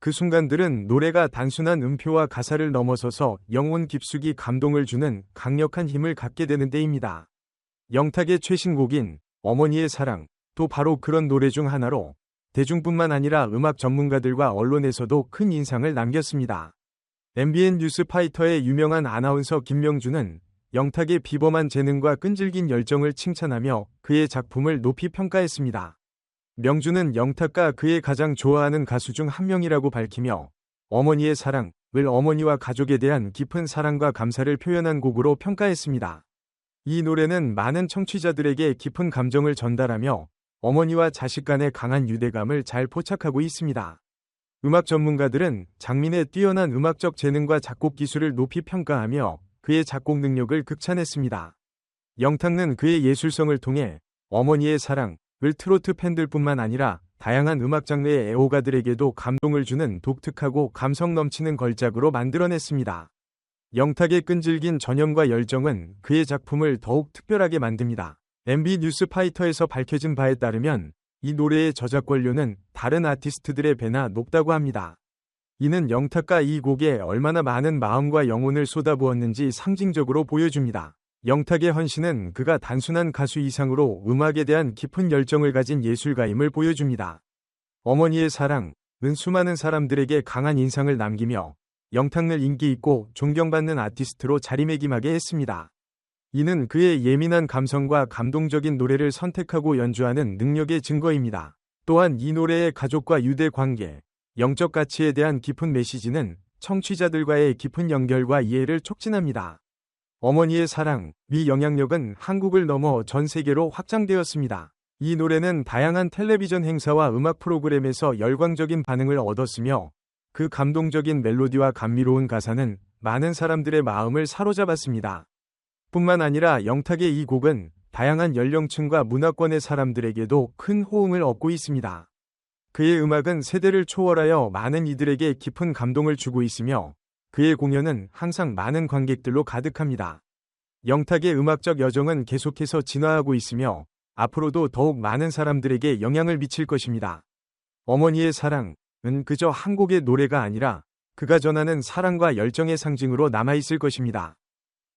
그 순간들은 노래가 단순한 음표와 가사를 넘어서서 영혼 깊숙이 감동을 주는 강력한 힘을 갖게 되는 때입니다. 영탁의 최신곡인 어머니의 사랑, 또 바로 그런 노래 중 하나로 대중뿐만 아니라 음악 전문가들과 언론에서도 큰 인상을 남겼습니다. MBN 뉴스 파이터의 유명한 아나운서 김명준은 영탁의 비범한 재능과 끈질긴 열정을 칭찬하며 그의 작품을 높이 평가했습니다. 명준은 영탁과 그의 가장 좋아하는 가수 중 한 명이라고 밝히며 어머니의 사랑을 어머니와 가족에 대한 깊은 사랑과 감사를 표현한 곡으로 평가했습니다. 이 노래는 많은 청취자들에게 깊은 감정을 전달하며 어머니와 자식 간의 강한 유대감을 잘 포착하고 있습니다. 음악 전문가들은 장민의 뛰어난 음악적 재능과 작곡 기술을 높이 평가하며 그의 작곡 능력을 극찬했습니다. 영탁는 그의 예술성을 통해 어머니의 사랑 을 트로트 팬들뿐만 아니라 다양한 음악 장르의 애호가들에게도 감동을 주는 독특하고 감성 넘치는 걸작으로 만들어냈습니다. 영탁의 끈질긴 전념과 열정은 그의 작품을 더욱 특별하게 만듭니다. MB 뉴스파이터에서 밝혀진 바에 따르면 이 노래의 저작권료는 다른 아티스트들의 배나 높다고 합니다. 이는 영탁과 이 곡에 얼마나 많은 마음과 영혼을 쏟아부었는지 상징적으로 보여줍니다. 영탁의 헌신은 그가 단순한 가수 이상으로 음악에 대한 깊은 열정을 가진 예술가임을 보여줍니다. 어머니의 사랑은 수많은 사람들에게 강한 인상을 남기며 영탁을 인기 있고 존경받는 아티스트로 자리매김하게 했습니다. 이는 그의 예민한 감성과 감동적인 노래를 선택하고 연주하는 능력의 증거입니다. 또한 이 노래의 가족과 유대 관계, 영적 가치에 대한 깊은 메시지는 청취자들과의 깊은 연결과 이해를 촉진합니다. 어머니의 사랑, 미 영향력은 한국을 넘어 전 세계로 확장되었습니다. 이 노래는 다양한 텔레비전 행사와 음악 프로그램에서 열광적인 반응을 얻었으며 그 감동적인 멜로디와 감미로운 가사는 많은 사람들의 마음을 사로잡았습니다. 뿐만 아니라 영탁의 이 곡은 다양한 연령층과 문화권의 사람들에게도 큰 호응을 얻고 있습니다. 그의 음악은 세대를 초월하여 많은 이들에게 깊은 감동을 주고 있으며 그의 공연은 항상 많은 관객들로 가득합니다. 영탁의 음악적 여정은 계속해서 진화하고 있으며 앞으로도 더욱 많은 사람들에게 영향을 미칠 것입니다. 어머니의 사랑은 그저 한 곡의 노래가 아니라 그가 전하는 사랑과 열정의 상징으로 남아있을 것입니다.